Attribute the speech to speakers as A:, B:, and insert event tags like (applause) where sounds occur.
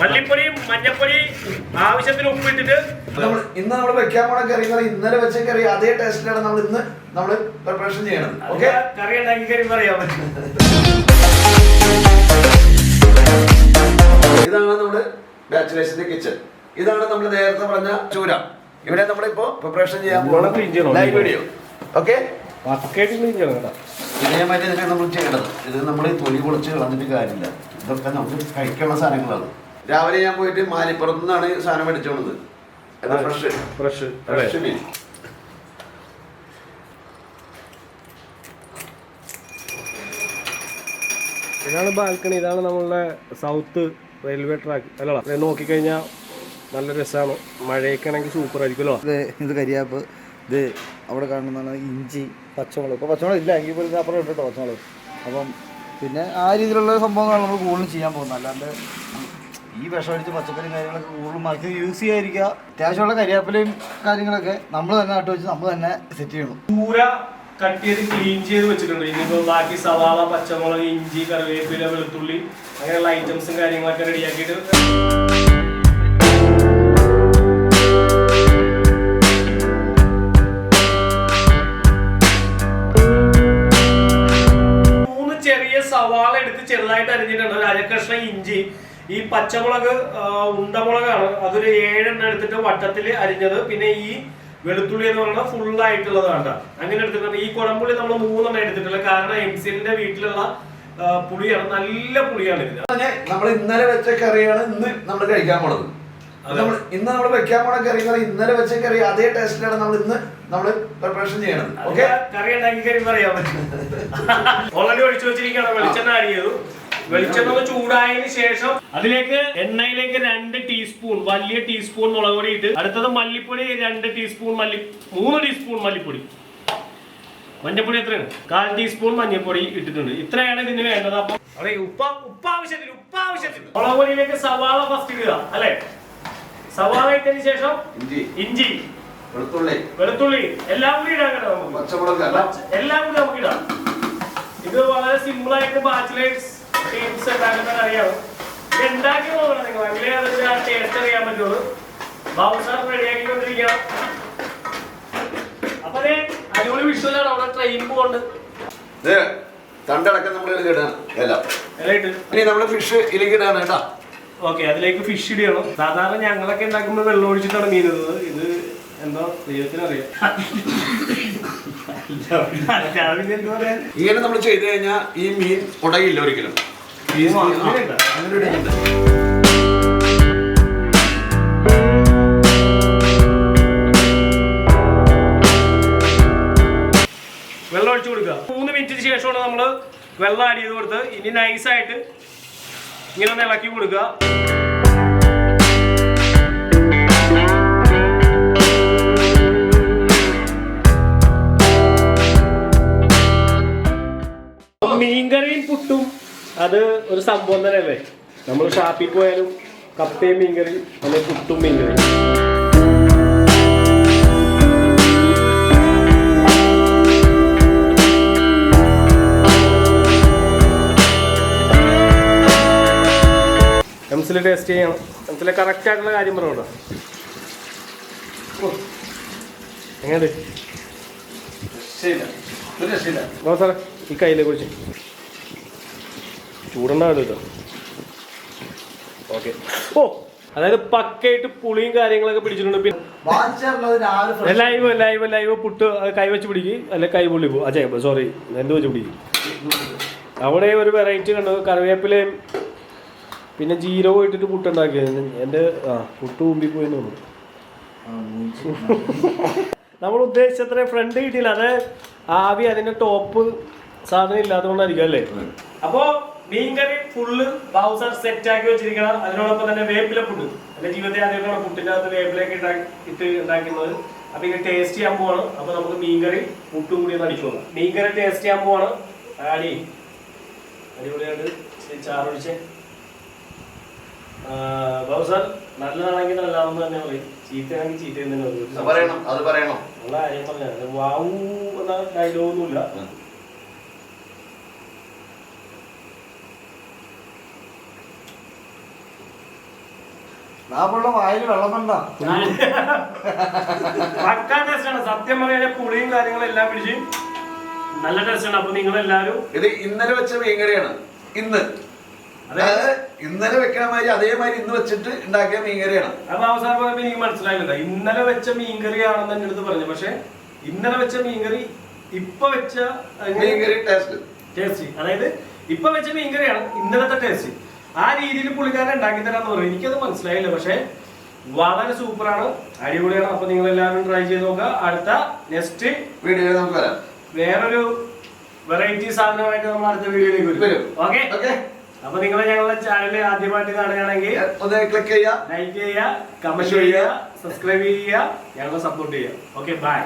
A: മല്ലിപ്പൊടി മഞ്ഞപ്പൊടി ആവശ്യത്തിന് ഉപ്പിട്ടിട്ട്
B: നമ്മൾ ഇന്ന് നമ്മൾ വെക്കാൻ പോണ കറി ഇന്നലെ വെച്ച കറി അതേ ടേസ്റ്റിലാണ് നമ്മൾ ഇന്ന് നമ്മൾ പ്രിപ്പറേഷൻ ചെയ്യണത്. ഓക്കെ
A: കറി ഉണ്ടാക്കി കറി പറയാൻ പറ്റും
B: ഇതാണ് നമ്മുടെ ബാച്ചിലേഴ്സിന്റെ കിച്ചൺ ഇതാണ് നമ്മൾ നേരത്തെ പറഞ്ഞ ചൂര. ഇവിടെ നമ്മളിപ്പോ പ്രിപ്പറേഷൻ ചെയ്യാൻ
A: പോകുന്നത്
B: ലൈവ് വീഡിയോ ഓക്കെ
A: ചെയ്യണം.
B: ഇതേമാതിരി നമ്മൾ ചെയ്യേണ്ടത്. ഇത് നമ്മൾ തൊലി പൊളിച്ച് കളഞ്ഞിട്ട് കാര്യമില്ല. ഇതൊക്കെ നമുക്ക് കഴിക്കാനുള്ള സാധനങ്ങളാണ്. രാവിലെ ഞാൻ പോയിട്ട് മാലിപ്പുറത്ത് നിന്നാണ് സാധനം മേടിച്ചോണത് ഫ്രഷ്
A: ഫ്രഷ് അല്ലേ?
B: ഫ്രഷ് മീൻ
A: ഇതാണ് ബാൽക്കണി. ഇതാണ് നമ്മളുടെ സൗത്ത് റെയിൽവേ ട്രാക്ക്. അല്ലടാ നോക്കിക്കഴിഞ്ഞാൽ നല്ല രസമാണ് മഴയൊക്കെ ആണെങ്കിൽ സൂപ്പർ ആയിരിക്കുമല്ലോ
C: ഇത് ഇത് കരിയാപ്പ്. ഇത് അവിടെ കാണുന്നതാണ് ഇഞ്ചി പച്ചമുളക്. ഇപ്പോൾ പച്ചമുളക് ഇല്ല. എങ്കിൽ പോലും അപ്പുറം ഇട്ടോ പച്ചമുളക്. അപ്പം പിന്നെ ആ രീതിയിലുള്ള സംഭവങ്ങളാണ് നമ്മൾ കൂടുതലും ചെയ്യാൻ പോകുന്നത്. അല്ലാണ്ട് ഈ വിഷമടിച്ച് പച്ചക്കറിയും കാര്യങ്ങളൊക്കെ കൂടുതലും മാർക്കറ്റ് യൂസ് ചെയ്യാതിരിക്കുക. അത്യാവശ്യമുള്ള കരിയാപ്പിലയും കാര്യങ്ങളൊക്കെ നമ്മൾ തന്നെ നട്ടു വെച്ച് നമ്മൾ തന്നെ സെറ്റ് ചെയ്യണം.
A: പൂര കട്ട് ചെയ്ത് ക്ലീൻ ചെയ്ത് വെച്ചിട്ടുണ്ട്. ഇനിയിപ്പോൾ ബാക്കി സവാള പച്ചമുളക് ഇഞ്ചി കറിവേപ്പില വെളുത്തുള്ളി അങ്ങനെയുള്ള ഐറ്റംസും കാര്യങ്ങളൊക്കെ റെഡിയാക്കിയിട്ട് മൂന്ന് ചെറിയ സവാള എടുത്ത് ചെറുതായിട്ട് അരിഞ്ഞിട്ടുണ്ട്. ഒരു അരക്കഷ്ണം ഇഞ്ചി. ഈ പച്ചമുളക് ഉണ്ടമുളകാണ്. അതൊരു ഏഴെണ്ണം എടുത്തിട്ട് വട്ടത്തിൽ അരിഞ്ഞത്. പിന്നെ ഈ വെളുത്തുള്ളി എന്ന് പറയുന്നത് ഫുൾ ആയിട്ടുള്ളതാണ് ട്ടോ. അങ്ങനെ എടുത്തിട്ടുണ്ട്. ഈ കുടംപുള്ളി നമ്മൾ മൂന്നെണ്ണം എടുത്തിട്ടുള്ള കാരണം എംസിലിന്റെ വീട്ടിലുള്ള പുളിയാണ്. നല്ല പുളിയാണ് ഇത്
B: നമ്മൾ ഇന്നലെ വെച്ച കറിയാണ് ഇന്ന് നമ്മൾ കഴിക്കാൻ പോണത്. നമ്മൾ ഇന്ന് നമ്മൾ വെക്കാൻ പോണ കറി ഇന്നലെ വെച്ച കറി അതേ ടേസ്റ്റിലാണ് നമ്മൾ ഇന്ന് നമ്മൾ പ്രിപ്പറേഷൻ ചെയ്യണത്. ഓക്കെ
A: കറി ഉണ്ടാക്കി കറി പറയാൻ പറ്റും. (laughs) ഓൾറെഡി ഒഴിച്ചു വെച്ചിരിക്കുകയാണ്. വെളിച്ചെണ്ണ ആഡ് ചെയ്തു. വെളിച്ചെണ്ണ ചൂടായതിന് ശേഷം അതിലേക്ക് എണ്ണയിലേക്ക് രണ്ട് ടീസ്പൂൺ വലിയ ടീസ്പൂൺ മുളക് പൊടി ഇട്ട് അടുത്തത് മല്ലിപ്പൊടി രണ്ട് ടീസ്പൂൺ മല്ലി മൂന്ന് ടീസ്പൂൺ മല്ലിപ്പൊടി. മഞ്ഞപ്പൊടി എത്രയാണ്? കാൽ ടീസ്പൂൺ മഞ്ഞപ്പൊടി ഇട്ടിട്ടുണ്ട്. ഇത്രയാണ് ഇതിന് വേണ്ടത്. അപ്പൊ അതെ ഉപ്പ ഉപ്പ് ആവശ്യത്തിന് ഉപ്പ് ആവശ്യത്തിന് മുളക് പൊടിയിലേക്ക് സവാള ഫസ്റ്റ് ഇടുക അല്ലെ? സവാള ഇട്ടതിന് ശേഷം
B: ഇഞ്ചി.
A: ഇഞ്ചി.
B: വെളുത്തുള്ളി.
A: വെളുത്തുള്ളി. എല്ലാം കൂടി ഇടാൻ കേട്ടോ നമുക്ക്.
B: പച്ചമുളക് അല്ല.
A: എല്ലാം കൂടി നമുക്ക് ഇടാം. ഇത് വളരെ സിമ്പിൾ ആയിട്ട് ബാച്ചിലേഴ്സ് ടീംസ് ഉണ്ടാക്കുന്നത് അറിയാം ഇത് ഉണ്ടാക്കി പോകണം നിങ്ങൾ. അല്ലേ അതിന്റെ ആ ടേസ്റ്റ് അറിയാൻ പറ്റുള്ളൂ. ബാബു സാർ റെഡിയാക്കിക്കൊണ്ടിരിക്കണം അപ്പൊ അതെ അടിപൊളി വിഷ്വലാണ് അവിടെ ട്രെയിൻ പോകുന്നുണ്ട്
B: ഇത് തണ്ടടക്കം നമ്മൾ ഇടാണ് എല്ലാം ഇനി ഫിഷ് ഇലിക്കിടാണ് കേട്ടോ.
A: ഓക്കെ അതിലേക്ക് ഫിഷ് ഇടണം സാധാരണ ഞങ്ങളൊക്കെ ഉണ്ടാക്കുമ്പോൾ വെള്ളം ഒഴിച്ചിട്ടാണ് മീൻ ഇടുന്നത്. ഇത് എന്തോ ദൈവത്തിനറിയാം.
B: ഇങ്ങനെ നമ്മൾ ചെയ്തു കഴിഞ്ഞാൽ ഈ മീൻ ഉടയില്ല ഒരിക്കലും.
A: വെള്ളം ഒഴിച്ചു കൊടുക്കുക. മൂന്ന് മിനിറ്റിന് ശേഷമാണ് നമ്മൾ വെള്ളം ആഡ് ചെയ്ത് കൊടുത്ത് ഇനി നൈസായിട്ട് ഇങ്ങനെ ഒന്ന് ഇളക്കി കൊടുക്കുക. അത് ഒരു സംഭവം തന്നെയല്ലേ? നമ്മൾ ഷാപ്പിൽ പോയാലും കപ്പയും മീൻകറി അല്ലെങ്കിൽ പുട്ടും മീൻകറി. എംസിൽ ടേസ്റ്റ് ചെയ്യണം. എംസിലെ കറക്റ്റ് ആയിട്ടുള്ള കാര്യം പറഞ്ഞോട്ടോ എങ്ങനെ സാറേ ഈ കയ്യിലെ കുറിച്ച് ചൂടുണ്ടാവില്ല കേട്ടോ ഓക്കെ. ഓ അതായത് പക്കയായിട്ട് പുളിയും കാര്യങ്ങളൊക്കെ പിടിച്ചിട്ടുണ്ട്. പിന്നെ ലൈവ് ലൈവ് ലൈവ് പുട്ട് കൈവച്ച് കൈ വെച്ച് പിടിക്കും. അല്ലെ കൈ പുള്ളി പോകും അജയ് സോറി എന്ത് വെച്ച് പിടിക്കും? അവിടെ ഒരു വെറൈറ്റി കണ്ടു. കറിവേപ്പിലയും പിന്നെ ജീരകം ഇട്ടിട്ട് പുട്ടുണ്ടാക്കിയത്. എന്റെ ആ പുട്ട് മുമ്പിൽ പോയി തോന്നുന്നു.
C: ആ, മൂഞ്ചി. (laughs)
A: നമ്മൾ ഉദ്ദേശിച്ചത്ര ഫ്രണ്ട് കിട്ടിയില്ല. അത് ആവി അതിന്റെ ടോപ്പ് സാധനം ഇല്ലാത്തതുകൊണ്ടായിരിക്കും അല്ലേ? അപ്പോ മീൻകറി ഫുള്ള് ബൗസർ സെറ്റ് ആക്കി വെച്ചിരിക്കണം. അതിനോടൊപ്പം തന്നെ വേപ്പില പുട്ട്. എന്റെ ജീവിതത്തിൽ ആദ്യമായിട്ടാണ് പുട്ടിന്റെ അകത്ത് വേപ്പിലൊക്കെ ഇട്ടാ- ഇട്ട് ഉണ്ടാക്കുന്നത് അപ്പൊ ഇത് ടേസ്റ്റ് ചെയ്യാൻ പോവാണ്. അപ്പൊ നമുക്ക് മീൻകറി പുട്ടും കൂടി ഒന്ന് അടിക്കുക മീൻകറി ടേസ്റ്റ് ചെയ്യാൻ പോവാണ്. ആടി. അടിപൊളിയായിട്ട് ചാറൊഴിച്ച്. ബൗസർ നല്ലതാണെങ്കിൽ നല്ലതാണെന്ന് തന്നെ പറയും. ചീത്തയാണെങ്കിൽ ചീത്തയെന്ന് തന്നെ
B: അത്
A: പറയും.
B: പറയണം അത് പറയണം.
A: ഉള്ള കാര്യം പറഞ്ഞാൽ വാവു എന്ന ഡയലോഗൊന്നുമില്ല
C: നാപ്പുള്ള വായിൽ വെള്ളം വേണ്ട
A: പക്കാ ടേസ്റ്റാണ് സത്യം പറയാൻ പുളിയും കാര്യങ്ങളും എല്ലാം പിടിച്ച് നല്ല ടേസ്റ്റാണ് അപ്പൊ നിങ്ങൾ എല്ലാവരും
B: ഇത് ഇന്നലെ വെച്ച മീൻകറിയാണ് ഇന്ന്. അതായത് ഇന്നലെ വെക്കണ മാതിരി അതേമാതിരി ഇന്ന് വെച്ചിട്ട് ഉണ്ടാക്കിയ മീൻകറിയാണ്
A: അപ്പൊ അവസാനം പോയപ്പോ എനിക്ക് മനസ്സിലായില്ല ഇന്നലെ വെച്ച മീൻകറിയാണെന്ന് എന്റെ അടുത്ത് പറഞ്ഞു. പക്ഷെ ഇന്നലെ വെച്ച മീൻകറി ഇപ്പൊ വെച്ച
B: മീൻകറി ടേസ്റ്റ്
A: ടേസ്റ്റ് അതായത് ഇപ്പൊ വെച്ച മീൻകറിയാണ് ഇന്നലത്തെ ടേസ്റ്റ് ആ രീതിയിൽ പുള്ളിക്കാരൻ ഉണ്ടാക്കി തരാന്ന് പറയും എനിക്കത് മനസ്സിലായില്ല. പക്ഷെ വളരെ സൂപ്പറാണ്. അടിപൊളിയാണ്. അപ്പൊ നിങ്ങൾ എല്ലാവരും ട്രൈ ചെയ്ത് നോക്കുക. അടുത്ത നെക്സ്റ്റ്
B: വീഡിയോ നമുക്ക് വരാം.
A: വേറൊരു വെറൈറ്റി സാധനമായിട്ട് നമ്മൾ അടുത്ത വീഡിയോയിലേക്ക് വരും. ഓക്കെ അപ്പൊ നിങ്ങൾ ഞങ്ങളുടെ ചാനൽ ആദ്യമായിട്ട് കാണുകയാണെങ്കിൽ
B: ഒന്ന് ക്ലിക്ക് ചെയ്യുക.
A: ലൈക്ക് ചെയ്യുക കമന്റ് ചെയ്യുക. സബ്സ്ക്രൈബ് ചെയ്യുക ഞങ്ങളെ സപ്പോർട്ട് ചെയ്യുക. Okay bye